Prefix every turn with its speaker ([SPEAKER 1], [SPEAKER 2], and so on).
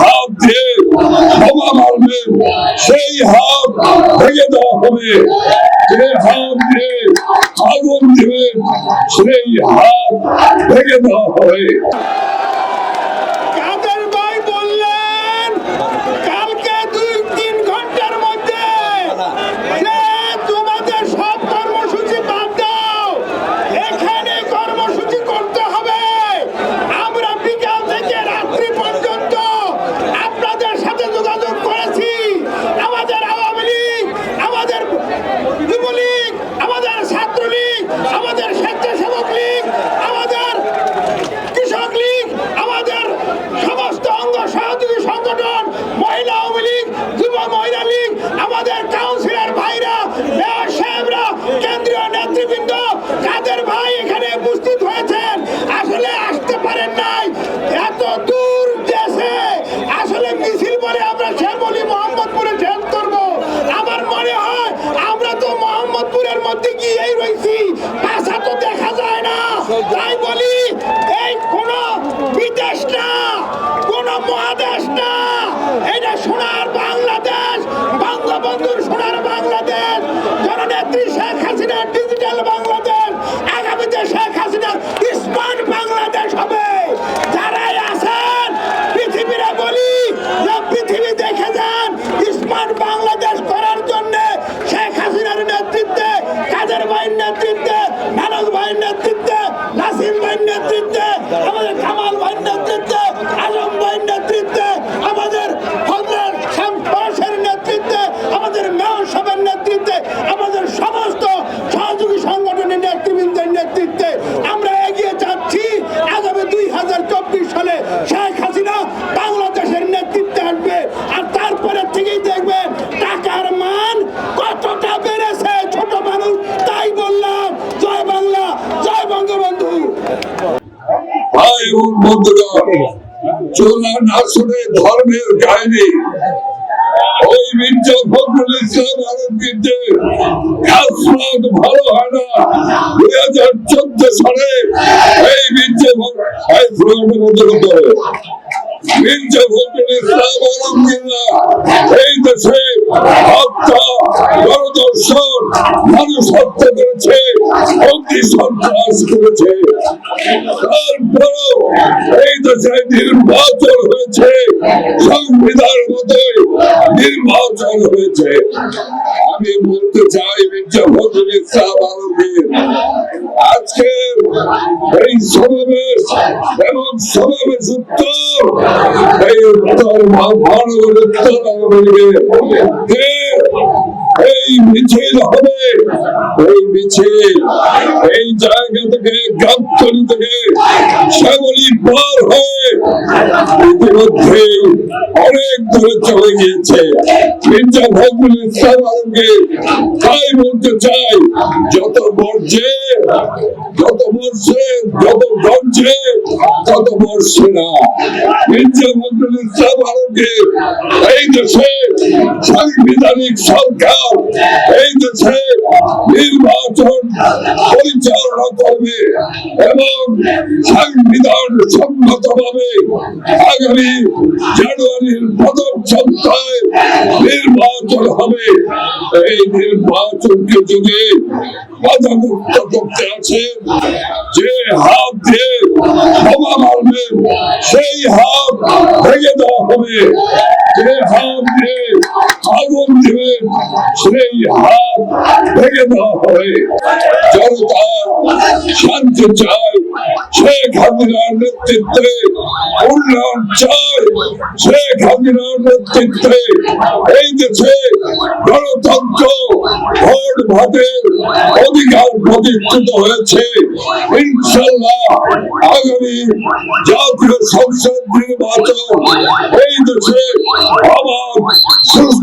[SPEAKER 1] হাত দিয়ে মারবে সেই হাত ভেঙে দেওয়া হবে। যে হাত দিয়ে আগুন দিবে, সেই হাত ভেঙে দেওয়া হবে।
[SPEAKER 2] তো মোহাম্মদপুরের মধ্যে গিয়েই রয়েছি। ভাষা তো দেখা যায় না। তাই বলি, এই কোন বিদেশ না, কোন মহাদেশ না। এটা সোনার বাংলাদেশ, বঙ্গবন্ধুর সোনার বাংলাদেশ। জননেত্রী শেখ হাসিনা
[SPEAKER 1] এবং বন্ধুগণ চোরা না শুনে ধর্মের কাহিনী। ওই মির্জা ভালো হয় না। দুই হাজার চোদ্দ সালে এই মির্জা ইসলাম আলমগীররা এই দেশে হত্যা গণদর্শন মানুষ হত্যা করেছে অগ্নি সন্ত্রাস করেছে তারপরও এই দেশে নির্বাচন হয়েছে সংবিধান মতোই নির্বাচন হয়েছে আমি বলতে চাই মির্জা ফখরুল ইসলাম আলমগীর এই সমাবেশ এবং সমাবেশ উত্তর ইতিমধ্যে অনেক দূরে চলে গিয়েছে। মির্জা তাই বলতে চাই, যত বর্ষে যত বর্ষে যত গঞ্জে তত বর্ষে না ইসলাম এই দেশে সাংবিধানিক সরকার, এই দেশে নির্বাচন পরিচালনা করবে এবং সংবিধান সম্মতভাবে আগামী জানুয়ারির প্রথম সপ্তাহে নির্বাচন হবে। এই নির্বাচনকে যদি বাধামুক্ত করতে আছেন যে হাত দিয়ে সেই হাত ভেঙে দেওয়া হবে যে হাত দিয়ে আগুন দিবে সেই হাত ভেঙে দেওয়া হবে জনতা শান্তি চায় শেখ হাসিনার নেতৃত্বে উন্নয়ন চায় শেখ হাসিনার নেতৃত্বে এই দেশে গণতন্ত্র ভোট ভাতের অধিকার প্রতিষ্ঠিত হয়েছে ইনশাল্লাহ আগামী জাতীয় সংসদ নির্বাচন এই দেশে আবার